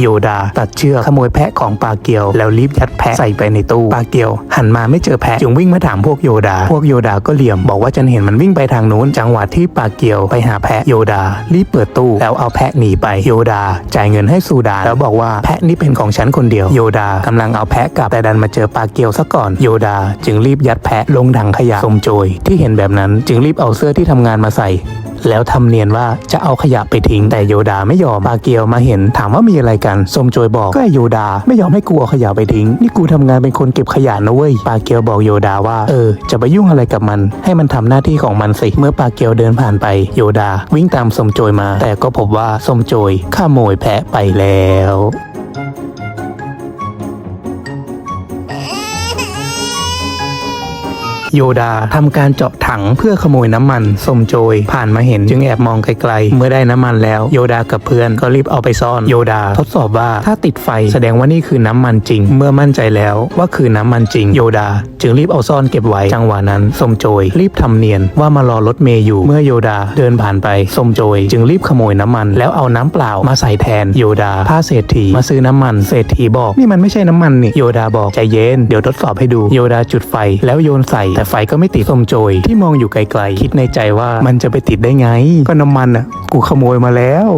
โยดา ตัดเชือกขโมยแพะของปาเกียว แล้วรีบยัดแพะใส่ไปในตู้ปาเกียว หันมาไม่เจอแพะจึงวิ่งมาถามพวกโยดา พวกโยดาก็เหลี่ยมบอกว่าฉันเห็นมันวิ่งไปทางนู้นจังหวะที่ปาเกียวไปหาแพะโยดา รีบเปิดตู้แล้วเอาแพะหนีไปโยดา จ่ายเงินให้ซูดานแล้วบอกว่าแพะนี่เป็นของฉันคนเดียวโยดากำลังเอาแพะกลับแต่ดันมาเจอปาเกียวซะก่อนโยดา จึงรีบยัดแพะลงถังขยะสมโจยที่เห็นแบบนั้นจึงรีบเอาเสื้อที่ทำงานมาใส่ แล้วทำเนียนว่าจะเอาขยะไปทิ้ง แต่โยดาไม่ยอมปาเกียวมาเห็นถามว่ามีอะไรกันสมโจยบอกก็ไอโยดาไม่ยอมให้กูเอาขยะไปทิ้ง นี่กูทำงานเป็นคนเก็บขยะนะเว้ยปาเกียวบอกโยดาว่าเออจะไปยุ่งอะไรกับมัน ให้มันทำหน้าที่ของมันสิ เมื่อปาเกียวเดินผ่านไปโยดาวิ่งตามสมโจยมา แต่ก็พบว่าสมโจยขโมยแพะไปแล้ว โยดาทำการเจาะถังเพื่อขโมยน้ำมันสมโจย ผ่านมาเห็นจึงแอบมองไกลๆ เมื่อได้น้ำมันแล้วโยดากับเพื่อนก็รีบเอาไปซ่อนโยดา ทดสอบว่าถ้าติดไฟแสดงว่านี่คือน้ำมันจริง เมื่อมั่นใจแล้วว่าคือน้ำมันจริงโยดา จึงรีบเอาซ่อนเก็บไว้จังหวะนั้นสมโจย รีบทำเนียนว่ามารอรถเมย์อยู่เมื่อโยดาเดินผ่านไปสมโจย จึงรีบขโมยน้ำมัน แล้วเอาน้ำเปล่ามาใส่แทนโยดาพาเศรษฐีมาซื้อน้ำมันเศรษฐีบอกนี่มันไม่ใช่น้ำมันนี่โยดาบอกใจเย็นเดี๋ยวทดสอบให้ดูโยดาจุดไฟแล้วโยนใส่แต่ไฟก็ไม่ติดสมโจยที่มองอยู่ไกลๆ คิดในใจว่ามันจะไปติดได้ไง ก็น้ำมันอะ กูขโมยมาแล้ว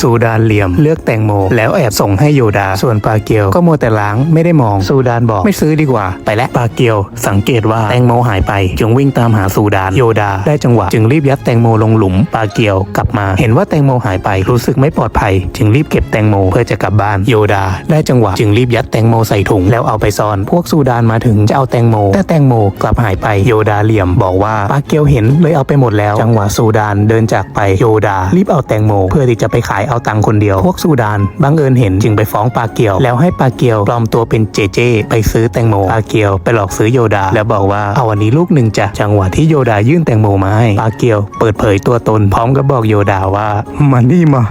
ซูดานเหลี่ยม เลือกแตงโม แล้วแอบส่งให้โยดา ส่วนปาเกียวก็มัวแต่ล้างไม่ได้มองซูดานบอกไม่ซื้อดีกว่า ไปแล้วปาเกียว สังเกตว่าแตงโมหายไป จึงวิ่งตามหาซูดานโยดา ได้จังหวะจึงรีบยัดแตงโมลงหลุมปาเกียวกลับมา เห็นว่าแตงโมหายไปรู้สึกไม่ปลอดภัย จึงรีบเก็บแตงโมเพื่อจะกลับบ้านโยดา ได้จังหวะจึงรีบยัดแตงโมใส่ถุงแล้วเอาไปซ่อน พวกซูดานมาถึงจะเอาแตงโม แต่แตงโมกลับหายไปโยดาเหลี่ยมบอกว่าปาเกียวเห็นเลยเอาไปหมดแล้ว จังหวะซูดานเดินจากไปโยดารีบเอาแตงโม เพื่อที่จะไปขายเอาตังค์คนเดียว พวกสูดานบังเอิญเห็นจึงไปฟ้องปาเกียว แล้วให้ปาเกียวปลอมตัวเป็นเจเจ ไปซื้อแตงโมปาเกียวไปหลอกซื้อโยดา แล้วบอกว่าเอาวันนี้ลูกหนึ่งจ้ะจังหวะที่โยดายื่นแตงโมมาให้ปาเกียว เปิดเผยตัวตนพร้อมกับบอกโยดาว่ามานี่มา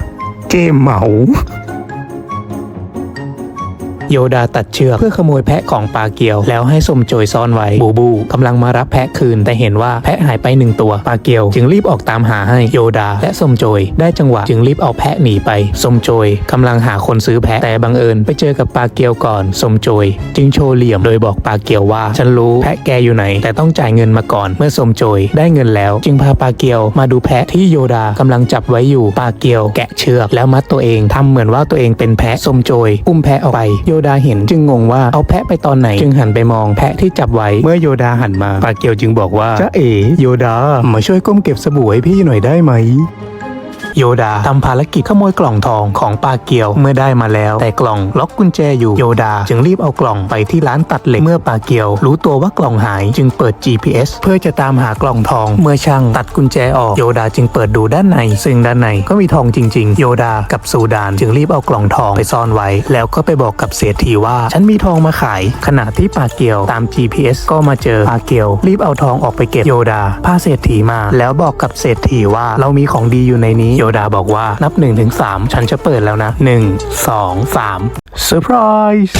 เจเหมา โยดาตัดเชือกเพื่อขโมยแพะของปาเกียว แล้วให้สมโจยซ่อนไว้บูบูกำลังมารับแพะคืนแต่เห็นว่าแพะหายไปหนึ่งตัวปาเกียว จึงรีบออกตามหาให้โยดา และสมโจย ได้จังหวะจึงรีบเอาแพะหนีไปสมโจยกำลังหาคนซื้อแพะแต่บังเอิญไปเจอกับปาเกียวก่อนสมโจย จึงโชว์เหลี่ยมโดยบอกปาเกียวว่า ฉันรู้แพะแกอยู่ไหน แต่ต้องจ่ายเงินมาก่อน เมื่อสมโจยได้เงินแล้ว จึงพาปาเกียวมาดูแพะที่โยดากำลังจับไว้อยู่ปาเกียว แกะเชือกแล้วมัดตัวเองทำเหมือนว่าตัวเองเป็นแพะสมโจยอุ้มแพะออกไปโยดาเห็นจึงงงว่าเอาแพะไปตอนไหน จึงหันไปมองแพะที่จับไว้เมื่อโยดาหันมาปาเกียวจึงบอกว่าจ้าเอ๋โยดามาช่วยก้มเก็บสบู่ให้พี่หน่อยได้ไหม โยดาทำภารกิจขโมยกล่องทองของปาเกียวเมื่อได้มาแล้ว แต่กล่องล็อกกุญแจอยู่โยดา จึงรีบเอากล่องไปที่ร้านตัดเหล็กเมื่อปาเกียว รู้ตัวว่ากล่องหายจึงเปิด GPS เพื่อจะตามหากล่องทอง เมื่อช่างตัดกุญแจออกโยดาจึงเปิดดูด้านใน ซึ่งด้านในก็มีทองจริง ๆ โยดากับซูดาน จึงรีบเอากล่องทองไปซ่อนไว้ แล้วก็ไปบอกกับเศรษฐีว่า ฉันมีทองมาขาย ขณะที่ปาเกียวตาม GPS ก็มาเจอปาเกียว รีบเอาทองออกไปเก็บโยดาพาเศรษฐีมา แล้วบอกกับเศรษฐีว่าเรามีของดีอยู่ในนี้โยดาบอกว่านับ1นถึงสฉันจะเปิดแล้วนะ 1 2 3เซอร์ไพรส์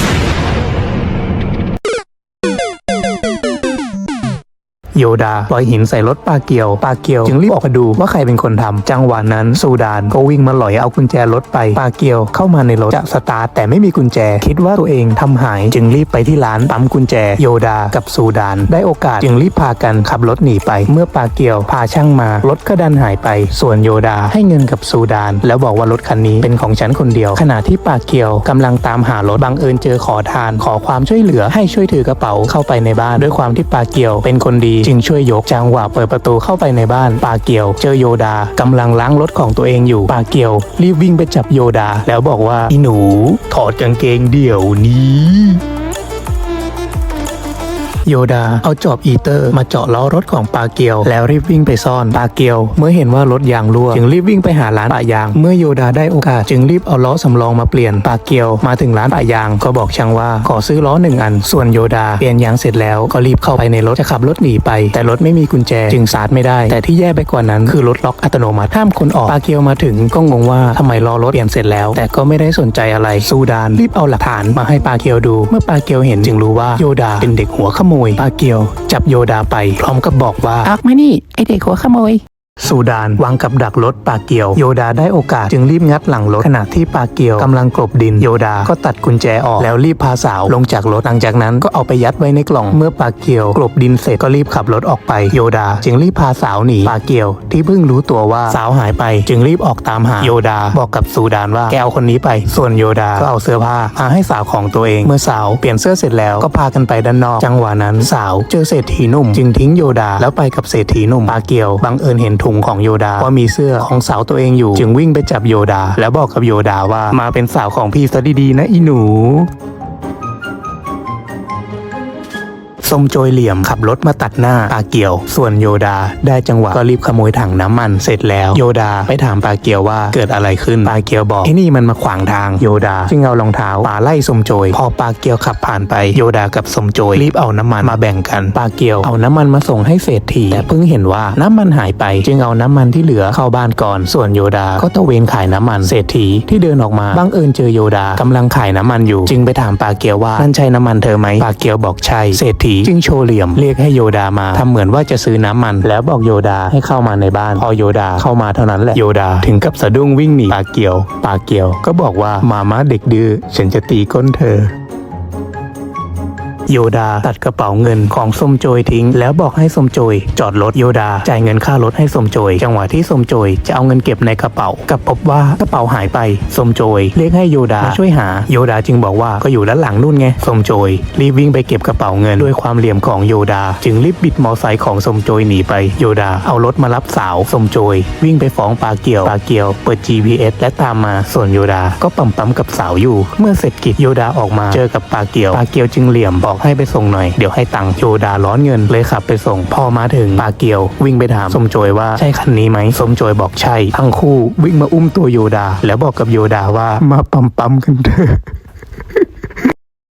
โยดาปล่อยหินใส่รถปาเกียวปาเกียว จึงรีบออกมาดูว่าใครเป็นคนทำจังหวะนั้นซูดานก็วิ่งมาหลอยเอากุญแจรถไปปาเกียวเข้ามาในรถจะสตาร์ทแต่ไม่มีกุญแจ คิดว่าตัวเองทำหาย จึงรีบไปที่ร้านปั๊มกุญแจโยดากับซูดาน ได้โอกาสจึงรีบพากันขับรถหนีไป เมื่อปาเกียวพาช่างมารถก็ดันหายไป ส่วนโยดาให้เงินกับซูดาน แล้วบอกว่ารถคันนี้เป็นของฉันคนเดียว ขณะที่ปาเกียวกำลังตามหารถบังเอิญเจอขอทาน ขอความช่วยเหลือให้ช่วยถือกระเป๋าเข้าไปในบ้านด้วยความที่ปาเกียวเป็นคนดีจึงช่วยยกจังหวะเปิดประตูเข้าไปในบ้านปาเกียว เจอโยดากำลังล้างรถของตัวเองอยู่ปาเกียว รีบวิ่งไปจับโยดา แล้วบอกว่าอีหนู ถอดกางเกงเดี่ยวนี้ โยดาเอาจอบอีเตอร์ มาเจาะล้อรถของปาเกียว แล้วรีบวิ่งไปซ่อนปาเกียว เมื่อเห็นว่ารถยางรั่วจึงรีบวิ่งไปหาร้านปะยาง เมื่อโยดาได้โอกาสจึงรีบเอาล้อสำรองมาเปลี่ยนปาเกียวมาถึงร้านปะยาง ก็บอกช่างว่าขอซื้อล้อหนึ่งอัน ส่วนโยดาเปลี่ยนยางเสร็จแล้วก็รีบเข้าไปในรถจะขับรถหนีไป แต่รถไม่มีกุญแจจึงสตาร์ทไม่ได้ แต่ที่แย่ไปกว่านั้นคือรถล็อกอัตโนมัติห้ามคนออกปาเกียวมาถึงก็งงว่าทำไมล้อรถเปลี่ยนเสร็จแล้ว แต่ก็ไม่ได้สนใจอะไรซูดานรีบเอาหลักฐานมาให้ปาเกียวดู เมื่อปาเกียวเห็นจึงรู้ว่าโยดาเป็นเด็กหัวขโมยปาเกียว จับโยดาไป พร้อมกับบอกว่าออกมานี่ ไอเด็กหัวขโมย ซูดานวางกับดักรถปาเกียว โยดาได้โอกาสจึงรีบงัดหลังรถขณะที่ปาเกียวกำลังกลบดินโยดาก็ตัดกุญแจออกแล้วรีบพาสาวลงจากรถหลังจากนั้นก็เอาไปยัดไว้ในกล่องเมื่อปาเกียวกลบดินเสร็จก็รีบขับรถออกไปโยดา จึงรีบพาสาวหนีปาเกียวที่เพิ่งรู้ตัวว่าสาวหายไป จึงรีบออกตามหาโยดาบอกกับซูดานว่าแกเอาคนนี้ไป ส่วนโยดาก็เอาเสื้อผ้ามาให้สาวของตัวเอง เมื่อสาวเปลี่ยนเสื้อเสร็จแล้วก็พากันไปด้านนอก จังหวะนั้นสาวเจอเศรษฐีหนุ่ม จึงทิ้งโยดาแล้วไปกับเศรษฐีหนุ่มปาเกียวบังเอิญเห็นถุงของโยดาว่ามีเสื้อของสาวตัวเองอยู่ จึงวิ่งไปจับโยดา แล้วบอกกับโยดาว่ามาเป็นสาวของพี่ซะดีๆนะอีหนู ส้มโจยเหลี่ยมขับรถมาตัดหน้าปาเกียว ส่วนโยดาได้จังหวะก็รีบขโมยถังน้ำมันเสร็จแล้วโยดาไปถามปาเกียวว่าเกิดอะไรขึ้นปาเกียวบอกไอ้นี่มันมาขวางทางโยดา จึงเอารองเท้าปาไล่สมโจย พอปาเกียวขับผ่านไปโยดากับสมโจยรีบเอาน้ำมันมาแบ่งกันปาเกียวเอาน้ำมันมาส่งให้เศรษฐีแต่เพิ่งเห็นว่าน้ำมันหายไป จึงเอาน้ำมันที่เหลือเข้าบ้านก่อน ส่วนโยดาก็ตะเวนขายน้ำมันเศรษฐีที่เดินออกมาบังเอิญเจอโยดากำลังขายน้ำมันอยู่ จึงไปถามปาเกียวว่านั่นใช่น้ำมันเธอไหมปาเกียวบอกใช่เศรษฐีจึงโชว์เหลี่ยมเรียกให้โยดามาทำเหมือนว่าจะซื้อน้ำมัน แล้วบอกโยดาให้เข้ามาในบ้าน พอโยดาเข้ามาเท่านั้นแหละโยดาถึงกับสะดุ้งวิ่งหนีปาเกียว ปาเกียว ก็บอกว่ามาม่าเด็กดื้อฉันจะตีก้นเธอ โยดาตัดกระเป๋าเงินของสมโจยทิ้ง แล้วบอกให้สมโจย จอดรถโยดา จ่ายเงินค่ารถให้สมโจย จังหวะที่สมโจยจะเอาเงินเก็บในกระเป๋ากับพบว่ากระเป๋าหายไปสมโจยเรียกให้โยดามาช่วยหาโยดาจึงบอกว่าก็อยู่ด้านหลังนู่นไงสมโจย รีบวิ่งไปเก็บกระเป๋าเงินด้วยความเหลี่ยมของโยดา จึงรีบบิดมอไซค์ของสมโจยหนีไปโยดา เอารถมารับสาวสมโจย วิ่งไปฟ้องปาเกียวปาเกียว เปิด GPS และตามมาส่วนโยดา ก็ปั๊มปั๊มกับสาวอยู่ เมื่อเสร็จกิจโยดาออกมาเจอกับปาเกียวปาเกียวจึงเหลี่ยมบอกให้ไปส่งหน่อย เดี๋ยวให้ตังค์โยดาร้อนเงินเลยขับไปส่ง พอมาถึงปาเกียว วิ่งไปถามสมโจยว่าใช่คันนี้ไหมสมโจยบอกใช่ ทั้งคู่วิ่งมาอุ้มตัวโยดา แล้วบอกกับโยดาว่ามาปั๊มปั๊มกันเถอะ